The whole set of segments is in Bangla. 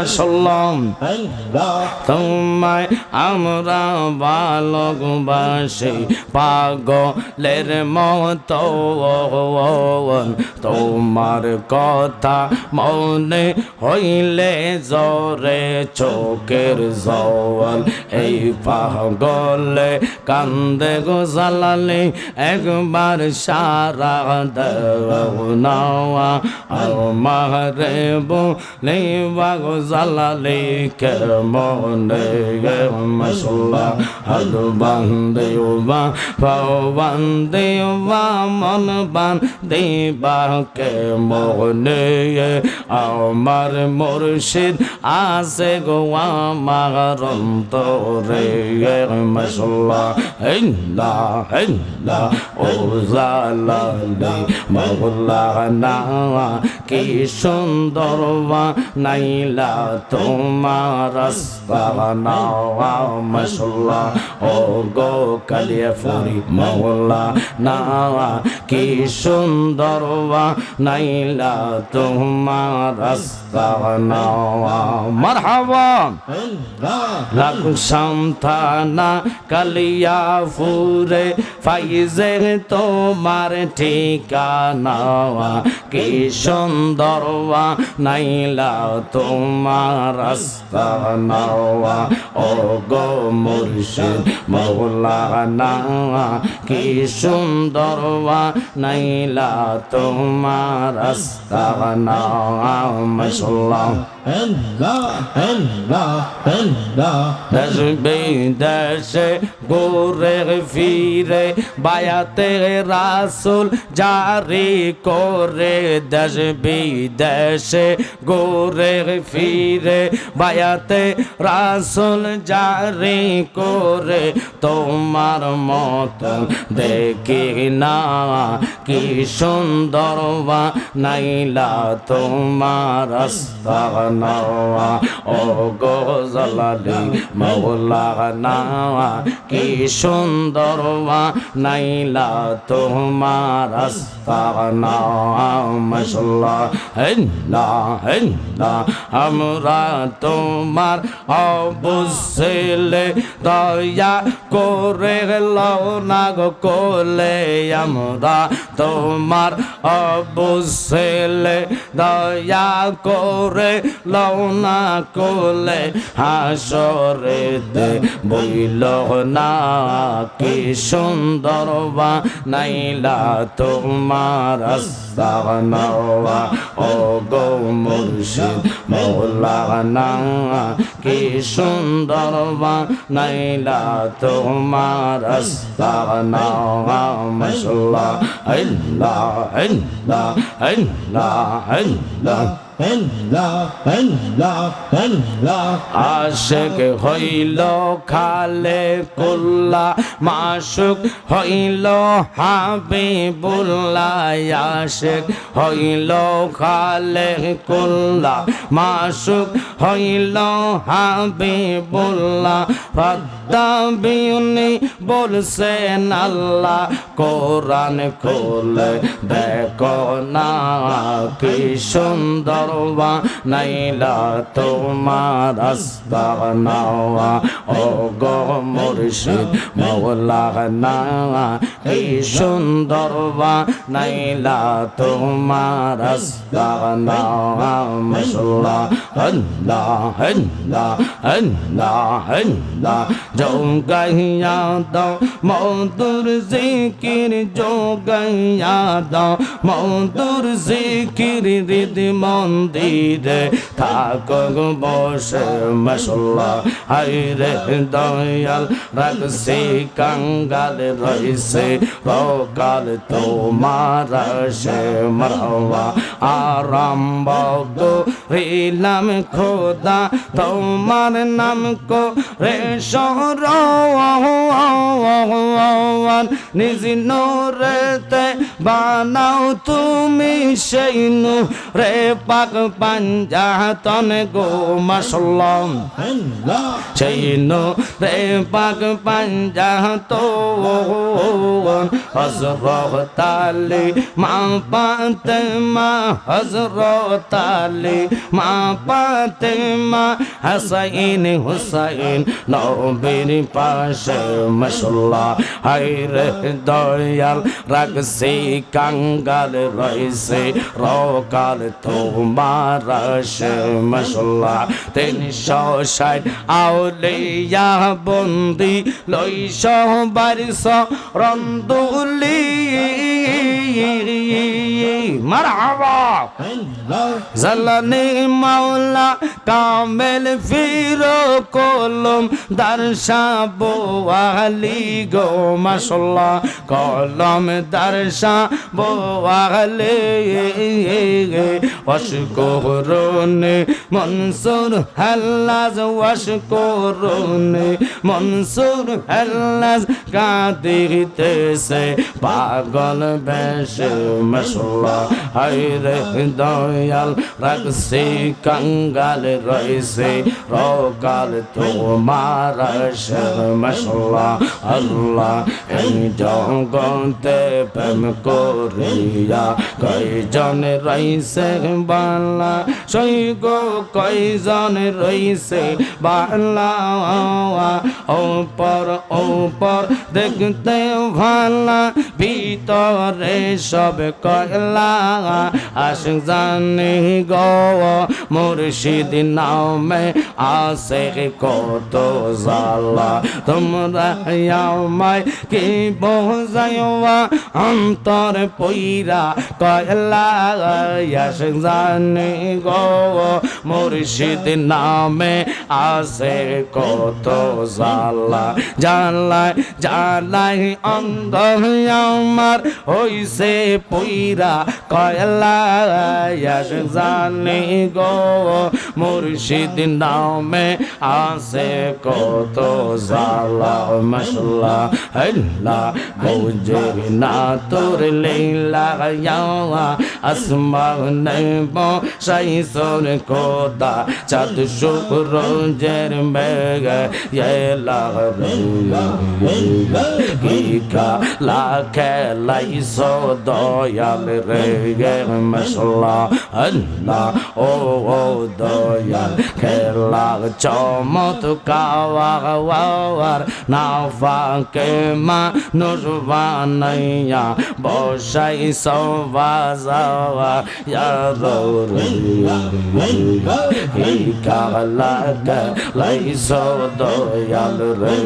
মাসাল্লাম তোমায় আমরা ভালোবাসি, পাগলের মতো। তোমার কথা মনে হইলে জরে চোখের জল। এই পাগলে কান্দে গো জালালে, একবার সারা দেও নাওয়া। আমারে বলে বাগো জালালে মনে মশলা হালু বান্দে বা পাও বান্দে বা মন বান্দে বা কে মনে আমার মুর্শিদ আছে গো আমার অন্তরে মশলা হেল্লা হেল্লা ও জালালে মৌলানা কি সুন্দর নাইলা তোমার মশলা ও গো কালিয়া ফুরি মৌলা নাওয়া কি সুন্দর নাইলা তোমার সন্তানা কালিয়া ফুরে ফাইজে তোমার ঠিকানা কি সুন্দর নাইলা তোমার রাস্তা নাওয়া ও গো মুর্শিদ মৌলানা কি সুন্দর নাইলা তোমার রাস্তা নাওয়া মশলা দেশে গোরে ফিরে বায়াতে রাসুল জারি করে দেশ বিদেশে গোরে ফিরে বায়াতে রাসুল জারি করে তোমার মত দেখি না কি সুন্দর বা নাইলা তোমার নাওয়া ও গো জালালি মৌলানা কি সুন্দর নাইলা তোমার আস্তানা মশলা হেল্লা হেল্লা, আমরা তোমার অবসেলে দয়া করে লও না গো কোলে, আমরা তোমার অবসেলে দয়া করে লও না কোলে হাসরে দে বইল না, কি সুন্দর বা নাইলা তোমার আস্তাগনাওয়া ও গো মুর্শিদ, মৌলানা, কি সুন্দর বা নাইলা তোমার আস্তাগনাওয়া মশলা আল্লাহ আল্লাহ আল্লাহ আল্লাহ। আশেক হইল খালে কুল্লা মাসুক হইল হাবিবুল্লাহ আশেক হইল খালে কুল্লা মাসুক হইল হাবিবুল্লাহ ফাদ্দাবিউনি বলছেন আল্লাহ, কোরআন খোলে দেখো না, কি সুন্দর বা নাইলা তোমার রাস্তা নাওয়া। ও গো মুর্শিদ মৌলা না কি সুন্দর বা নাইলা তোমার রাস্তা নাওয়া। মশলা আল্লাহ আল্লাহ আল্লাহ আল্লাহ যোগাইয়া দাও মধুর জিকির যোগাইয়া দাও মধুর জিকির হৃদি মন্দিরে থাক বসে মশলা হাইরে দয়াল রাখছি, কাঙ্গাল রইছে রকাল তোমার সে মরवा আরম্ভ রিলাম খোদা, তোমার নাম কো রে সরওয়ান নিজ নূরেতে বানাও তুমি সেই নূরে পাক পাক পাঞ্জাতন গো মাসাল্লাহ সেই রে পাক পাঞ্জাত হজরত আলী মা পাতে মা হজরত আলী মা পাতে মা হাসাইন হুসাইন নবীর পাশে মশলা হাইরে দয়াল রাগসি কাঙ্গাল রইছে রকাল তোমার সে মশলা তিনশো ষাট আউলিয়া বন্দি লইশ বারিশ রন্দুলি মারহাবা জালানি মাওলা কামেল ফিরো কলম দারসা বোয়ালি গো মাশাল্লাহ কলম দারসা বোয়ালি অশকরুন মনসুর হাল্লাজ অশকরুন মনসুর হাল্লাজ কাঁদিতেছে পাগল বেশ মাশাল্লাহ হায়রে দয়াল, রাখছে কাঙ্গাল রয়েছে, রকাল তোমার মশলা আল্লাহ এই জগতে প্রেম করিয়া কয়জন রইছে বালা সৈগ কয়জন রইছে বালা ওপর ওপর, দেখতে ভালা ভিতরে সব কয়লা। আশ জানি গো, মুর্শিদ নামে আসে কত জালা তোমরা আমায় কি বোঝাইবা? অন্তর পইরা কয়লা। আশ জানি গো মুর্শিদ নামে আসে কত জালা জালাই জালাই অঙ্গ আমার হইছে পইরা কয়লা। জানি গো মুর্শিদ নামে আসে কত জালা মশলা হল্লা বুঝে না তোর লীলা ইয়াওয়া আসমা কোদা চাঁদ শুক্র, জের মেঘ ইয়েলা গিকা লাখে লাইসো দয়াল রে মশলা, আল্লাহ, ও ও, দয়াল। খেলা চমত কাওয়ার না ফাঁকে মা নুরবানাইয়া বসাই সবাজাওয়া ইয়ারো লাইসো দয়াল রে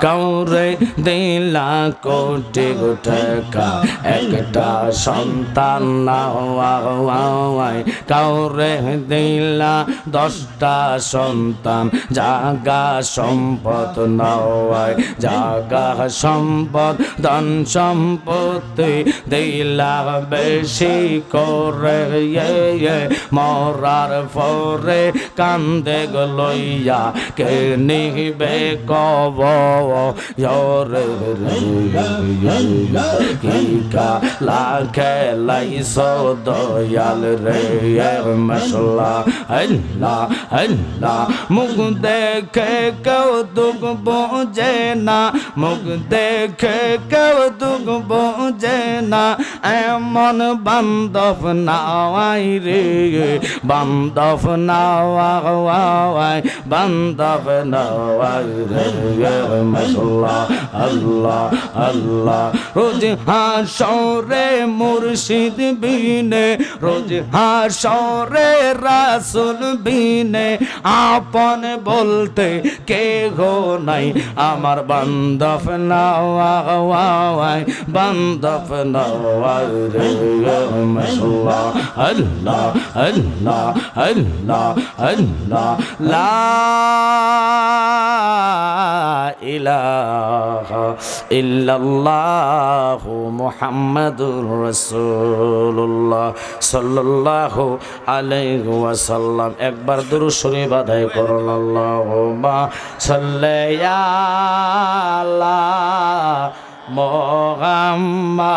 কাউরে দিলা কোটি টাকা একটা সন্তান কাউরে দিলা দশটা সন্তান, জাগা সম্পদ নাওয়াই জাগা সম্পদ, ধন সম্পত্তি দিলা বেশি করে ইয়ে মরার পরে কান্দে গলইয়া কে নিবে কব ইয়রে কিকা লাখে লাইস দয়াল রে মশলা হল্লা হল্লা মুখ দেখে কেউ দুঃখ বোঝে না মুখ দেখে কেউ দুঃখ বোঝে না এমন বান্ধব নাওয়াই রে, বান্ধব নাওয়াই বান্ধব নাওয়াই রে মশলা আল্লাহ আল্লাহ। রোজ হাসরে মুর্শিদ বিনে, রোজ হাসরে রাসুল বিনে, আপন বলতে কে গো নাই, আমার বান্ধব নাওয়াই বান্ধব নাওয়াই রে। মশলা আল্লাহ আল্লাহ আল্লাহ আল্লাহ, লা ইলাহা ইল্লাল্লাহ মুহাম্মাদুর রাসূলুল্লাহ সাল্লাল্লাহু আলাইহি ওয়াসাল্লাম। একবার দুরূদ শরীফ আদায় করুন, আল্লাহুম্মা সাল্লি আলা মোহাম্মদ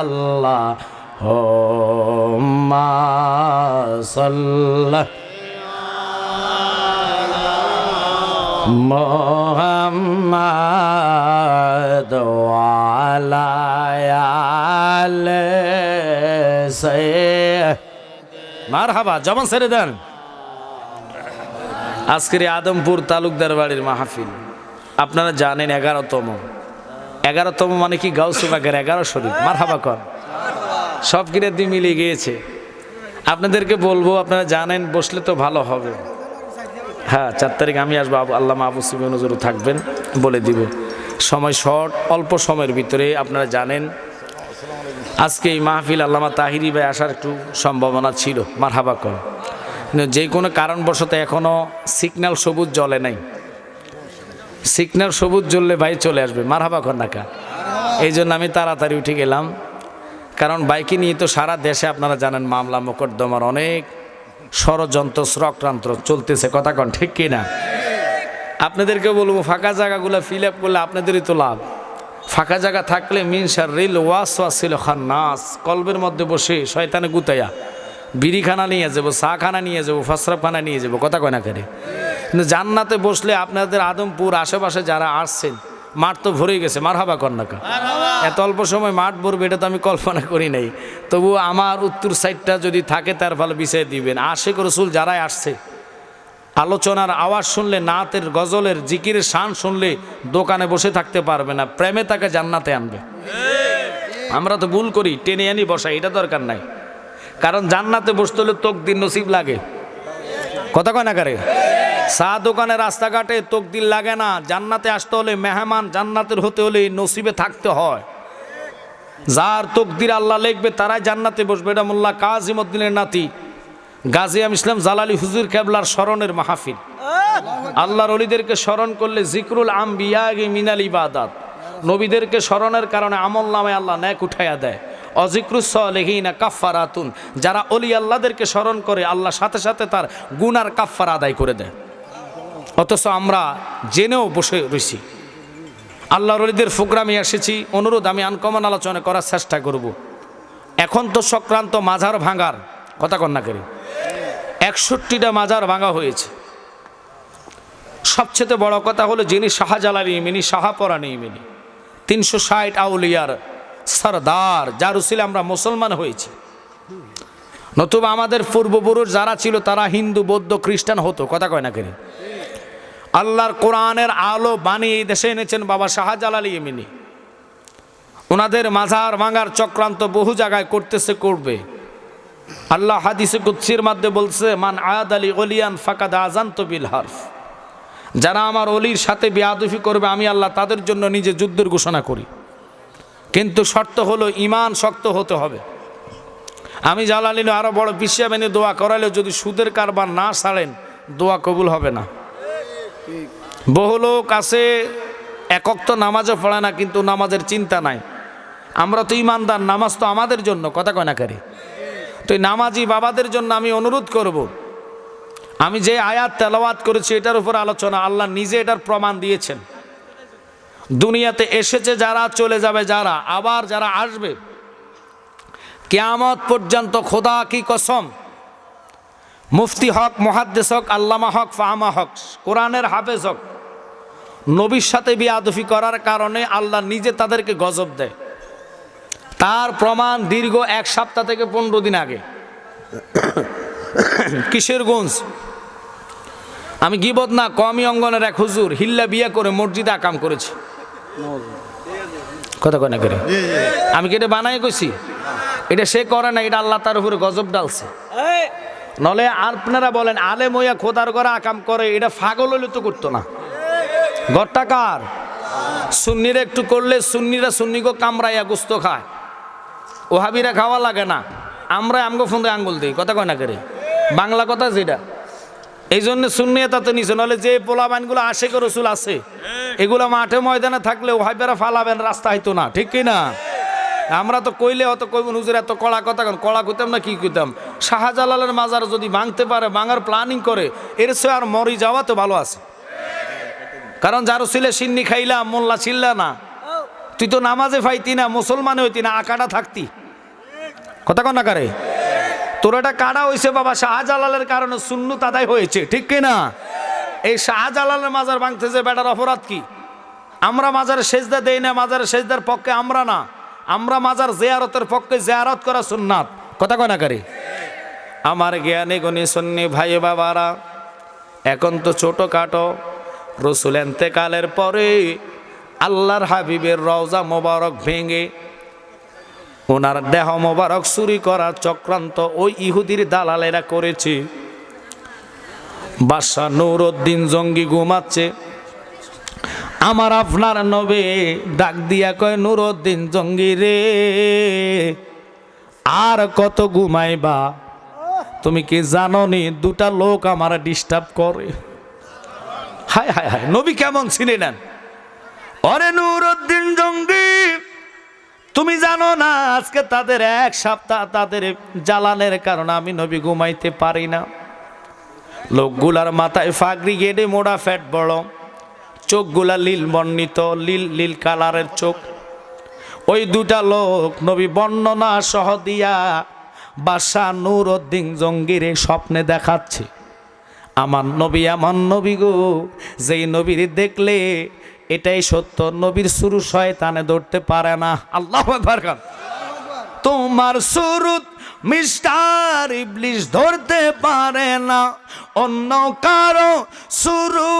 আল্লাহ হোম্মা সাল্লাহ মোহাম্মদ ওয়ালায়ালে মার হাবা জবান ছেড়ে দেন। আজকের আদমপুর তালুকদার বাড়ির মাহফিল। আপনারা জানেন এগারোতম। এগারোতম মানে কি? গাউসুবাগের এগারো শরীফ। মার হাবা কর। সব কিনে দিয়ে মিলিয়ে গিয়েছে। আপনাদেরকে বলব, আপনারা জানেন, বসলে তো ভালো হবে। হ্যাঁ চার তারিখ আমি আসব, আবু আল্লাহ আবু সিবি নজরও থাকবেন, বলে দিব। সময় শর্ট, অল্প সময়ের ভিতরে আপনারা জানেন, আজকে এই মাহফিল আল্লামা তাহিরি ভাই আসার একটু সম্ভাবনা ছিল। মার হাবা কর। যে কোনো কারণবশত এখনও সিগন্যাল সবুজ জ্বলে নাই। সিগন্যাল সবুজ জ্বললে ভাই চলে আসবে। মার হাবা কর নাকা এই জন্য আমি তাড়াতাড়ি উঠে গেলাম। কারণ বাইকে নিয়ে তো সারা দেশে আপনারা জানেন মামলা, মোকদ্দমার অনেক ষড়যন্ত্র শ্রক্রান্ত চলতেছে। কথা কন, ঠিক কি না আপনাদেরকে বলব, ফাঁকা জায়গাগুলো ফিল আপ করলে আপনাদেরই তো লাভ। ফাঁকা জায়গা থাকলে মিনসার রিল ওয়াস ওয়াসিল খান্নাস। কলবের মধ্যে বসে শয়তানে গুতাইয়া, বিড়িখানা নিয়ে যাব খানা নিয়ে যাব ফসরফখানা নিয়ে যাব। কথা কয় না করে জান্নাতে বসলে আপনাদের আদমপুর আশেপাশে যারা আসছেন মাঠ তো ভরে গেছে মার হাবা কন্যাকা এত অল্প সময় মাঠ ভরবে এটা তো আমি কল্পনা করি নাই। তবু আমার উত্তর সাইডটা যদি থাকে তার ফলে বিষয় দিবেন। আশেক রসুল যারাই আসছে আলোচনার আওয়াজ শুনলে নাতের গজলের জিকিরের শান শুনলে দোকানে বসে থাকতে পারবে না প্রেমে তাকে জান্নাতে আনবে। আমরা তো ভুল করি টেনে আনি বসাই এটা দরকার নাই। কারণ জান্নাতে বসতে হলে তোক দিন নসিব লাগে। কথা কয় না কারে? চা দোকানে রাস্তাঘাটে তোক দিন লাগে না। জান্নাতে আসতে হলে মেহমান জান্নাতের হতে হলে নসিবে থাকতে হয়। যার তকদির আল্লাহ লিখবে, তারাই জান্নাতে বসবে। এটা মোল্লা কাজিমুদ্দিনের নাতি গাজিয়াম ইসলাম জালালি হুজুর কেবলার স্মরণের মাহফিল। আল্লাহর অলিদেরকে স্মরণ করলে জিকরুল আম্বিয়াগে মিনাল ইবাদাত। নবীদেরকে স্মরণের কারণে আমল নামে আল্লাহ ন্যাক উঠাইয়া দেয়। অজিক্রুসলেহিনা কাফারাতুন যারা অলি আল্লাহদেরকে স্মরণ করে, আল্লাহ সাথে সাথে তার গুনার কাফার আদায় করে দেয়। অথচ আমরা জেনেও বসে রয়েছি আল্লাহর অলিদের ফোগ্রামে এসেছি, অনুরোধ আমি আনকমন আলোচনা করার চেষ্টা করব। এখন তো সংক্রান্ত মাঝার ভাঙার কথা কন্যা করি। একষট্টিটা মাজার ভাঙা হয়েছে। সবচেয়ে বড় কথা হলো যিনি শাহজালালি ইমিনি শাহাপরানি ইমিনি, তিনশো ষাট আউলিয়ার সরদার, যার উসিলে আমরা মুসলমান হয়েছি। নতুবা আমাদের পূর্বপুরুষ যারা ছিল, তারা হিন্দু, বৌদ্ধ, খ্রিস্টান হতো, কথা কয় না কেন? আল্লাহর কোরআনের আলো বানিয়ে এই দেশে এনেছেন বাবা শাহজালালি ইমিনি ওনাদের মাঝার ভাঙার চক্রান্ত বহু জায়গায় করতেছে, করবে। আল্লাহ হাদিসে কুৎসির মাধ্যমে বলছে, মান আয়াদ আলী অলিয়ান ফাকাদ আজান্ত বিল হারফ। যারা আমার অলির সাথে বেয়াদুফি করবে, আমি আল্লাহ তাদের জন্য নিজে যুদ্ধের ঘোষণা করি। কিন্তু শর্ত হলো ইমান শক্ত হতে হবে। আমি জালালিন আরও বড় বিশ্বা মেনে দোয়া করালে যদি সুদের কারবার না সারেন, দোয়া কবুল হবে না। বহু লোক আছে একক তো নামাজও পড়ে না, কিন্তু নামাজের চিন্তা নাই আমরা তো ইমানদার, নামাজ তো আমাদের জন্য, কথা কয়নাকারী তো নামাজি বাবাদের জন্য আমি অনুরোধ করব। আমি যে আয়াত তেলাওয়াত করেছি, এটার উপর আলোচনা, আল্লাহ নিজে এটার প্রমাণ দিয়েছেন দুনিয়াতে এসেছে যারা, চলে যাবে যারা, আবার যারা আসবে, কেয়ামত পর্যন্ত খোদা কি কসম মুফতি হক মহাদ্দেশ হক আল্লামা হক ফাহামা হক কোরআনের হাফেজ হক নবীর সাথে বিয়াদফি করার কারণে আল্লাহ নিজে তাদেরকে গজব দেয়। তার প্রমাণ দীর্ঘ এক সপ্তাহ থেকে পনেরো দিন আগে। কিশোরগঞ্জ। আমি গিবত না কমি অঙ্গনের এক হুজুর হিল্লা বিয়ে করে মসজিদে আকাম করেছি। কথা কয় না করে? আমি কি এটা বানাই কইছি? এটা সে করে না এটা আল্লাহ তার উপরে গজব ডালছে নলে আপনারা বলেন, আলে মইয়া খোদার করে আকাম করে, এটা ফাগল হলে তো করতো না। ঘরটা কার? সুন্নিরা একটু করলে সুন্নিরা সুন্নিগো কামড়াইয়া গুস্ত খায়। ওহাবিরা খাওয়া লাগে না। আমরা আমগো ফোন আঙ্গুল দিই, কথা কয় না করে? বাংলা কথা যেটা। এই জন্য শুনিয়ে তাতে নিছে নাহলে যে পোলাবানগুলো আসে রসুল আছে, এগুলো মাঠে ময়দানে থাকলে ওহাইবেরা ফালাবেন রাস্তা হইতো না, ঠিক কি না? আমরা তো কইলে অত কইব, হুজুর, এত কড়া কথা কেন? কড়া কইতাম না, কি কইতাম? শাহজালালের মাজার যদি ভাঙতে পারে, ভাঙার প্ল্যানিং করে, এর সে আর মরি যাওয়া তো ভালো আছে। কারণ যারো ছিলে সিন্নি খাইলাম মোল্লা ছিল্লা না। তুই তো নামাজে ফাইতি না, মুসলমানে হইতি না আকাটা থাকতি। কথা কন না কারে? তোর এটা কাটা হয়েছে বাবা, শাহজালালের কারণে শূন্য তাদাই হয়েছে, ঠিক কি না? এই শাহজালালের মাজার ভাঙতেছে, বেটার অপরাধ কি? আমরা মাজারে সেজদা দেই না, মাজারে সেজদার পক্ষে আমরা না। আমরা মাজার জেয়ারতের পক্ষে জেয়ারত করা সুন্নাত। কথা কয় না আমার জ্ঞানী, গণী, সন্নি ভাই বাবারা, এখন তো ছোট কাটো রসুল এন্তেকালের পরে আল্লাহর হাবিবের রওজা মোবারক ভেঙে ওনার দেহ মোবারক চুরি করার চক্রান্ত ওই ইহুদির দালালেরা করেছে। বাদশাহ নৌরুদ্দিন জঙ্গি ঘুমাচ্ছে। আমার আপনার নবে ডাক দিয়া কয়, নুরুদ্দিন জঙ্গি রে, আর কত ঘুমাইবা? তুমি কি জানো নি দুটা লোক আমার ডিস্টার্ব করে? হায় হায় হায়, নবী কেমন ছিলেন অরে নুরুদ্দিন জঙ্গি, তুমি জানো না, আজকে তাদের এক সপ্তাহ তাদের জ্বালানের কারণে আমি নবী ঘুমাইতে পারি না। লোকগুলার মাথায় ফাগরি গেড়ে মোড়া ফ্যাট বড়। চোখগুলা লীল বর্ণিত, লীল লীল কালারের চোখ। ওই দুটা লোক নবী বর্ণনা সহ দিয়া বাদশাহ নূরউদ্দিন জঙ্গিরে স্বপ্নে দেখাচ্ছে। আমার নবী আমার নবী গো, যেই নবীর দেখলে এটাই সত্য, নবীর শুরু শয়তানে ধরতে পারে না। আল্লাহ তোমার সুরুত মিস্টার ইবলিশ ধরতে পারে না। অন্য কারও শুরু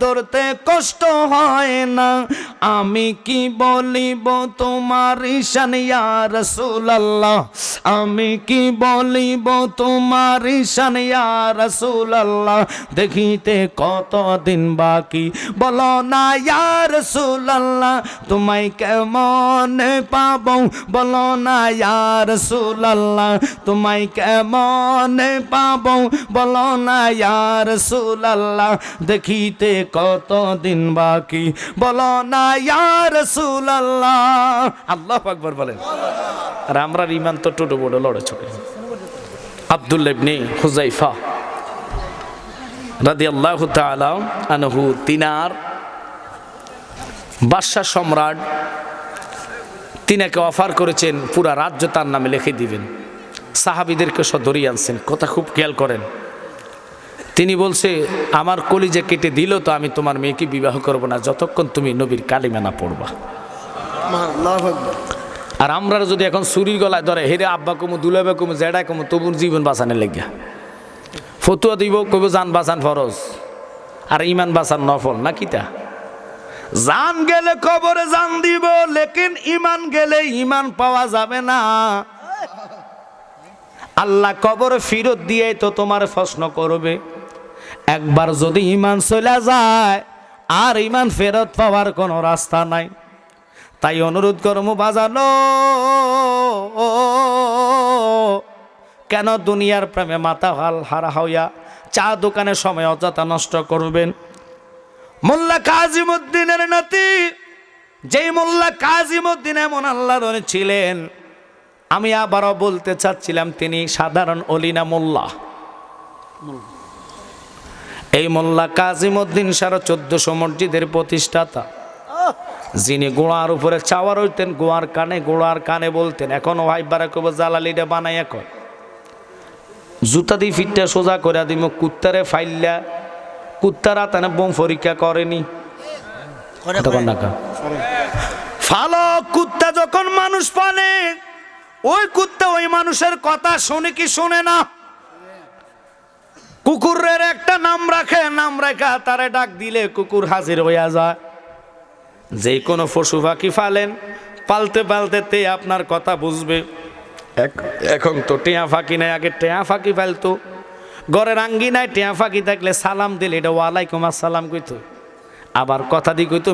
ধরতে কষ্ট হয় না। আমি কি বলিব তোমার ঈশান, ইয়া রাসূলুল্লাহ? আমি কি বলিব তোমার ঈশান, ইয়া রাসূলুল্লাহ? দেখিতে কতদিন বাকি? বলো না, ইয়া রাসূলুল্লাহ, তোমায় কেমন পাবো? বলো না, ইয়া রাসূলুল্লাহ তোমায় কেমন পাব? বলো না, ইয়া রাসূলুল্লাহ, দেখিতে কতদিন বাকি। বলো না, ইয়া রাসূলুল্লাহ। আল্লাহু আকবর বলেন। আর আমরা ইমান তো টোটো বড় লড়ে ছোট আব্দুল্লাহ ইবনে হুজাইফা রাদিয়াল্লাহু তাআলা আনহু, তিনার বাদশাহ সম্রাট, তিনাকে অফার করেছেন, পুরা রাজ্য তার নামে লিখে দিবেন। সাহাবিদেরকে সব ধরিয়ে আনছেন। কথা খুব খেয়াল করেন। তিনি বলছে আমার কলিজে কেটে দিল তো আমি তোমার মেয়েকে বিবাহ করব না যতক্ষণ তুমি নবীর কালিমানা পড়বা। আর আমরা যদি এখন সুরির গলায় ধরে হেরে আব্বা কমু দুলাবে কমু জেডা কমু তবুর জীবন বাঁচানোর লেগা ফতুয়া দিব কইব জান বাঁচান ফরজ আর ইমান বাঁচান নফল না কিতা জান গেলে কবরে জান দিব লেকিন ইমান গেলে ইমান পাওয়া যাবে না। আল্লাহ কবর ফিরত দিয়ে তো তোমার প্রশ্ন করবে। একবার যদি ইমান চলে যায়, আর ইমান ফেরত পাওয়ার কোনো রাস্তা নাই। তাই অনুরোধ করমু বাজানো। কেন দুনিয়ার প্রেমে মাথা হাল হারা হইয়া চা দোকানে সময় অযথা নষ্ট করবেন? মোল্লা কাজিমুদ্দিনের নাতি, যেই মোল্লা কাজিমুদ্দিন এমন আল্লাহর ছিলেন আমি আবারও বলতে চাচ্ছিলাম তিনি সাধারণ অলিনা মোল্লা? এই মোল্লা কাজিম কাজিমুদ্দিন সারা চোদ্দশো মসজিদের প্রতিষ্ঠাতা। যিনি গোড়ার উপরে চাওয়ার হইতেন গোয়ার কানে গোড়ার কানে বলতেন এখনও ভাই বারা কব জ্বালালিটা বানাই এখন। জুতা দিয়ে ফিটটা সোজা করে দিম কুত্তারে ফাইল্লা কুত্তারা তানে বোম পরীক্ষা করেনি। ফালো কুত্তা যখন মানুষ পানে ওই কুত্তা ওই মানুষের কথা শুনে কি শুনে না? কুকুরের একটা নাম রাখে, নাম রাখা, তারে ডাক দিলে কুকুর হাজির হইয়া যায়। যে কোনো পশু পাখি ফালেন পালতে পালতে তে আপনার কথা বুঝবে। এখন তো টেয়া ফাঁকি নাই, আগে টেয়া ফাঁকি ফেলতো ঘরের আঙ্গি নাই, টেয়া ফাঁকি থাকলে সালাম দিলে, এটা ওয়ালাইকুম আসসালাম কইতো। আবার কথা দি কইতো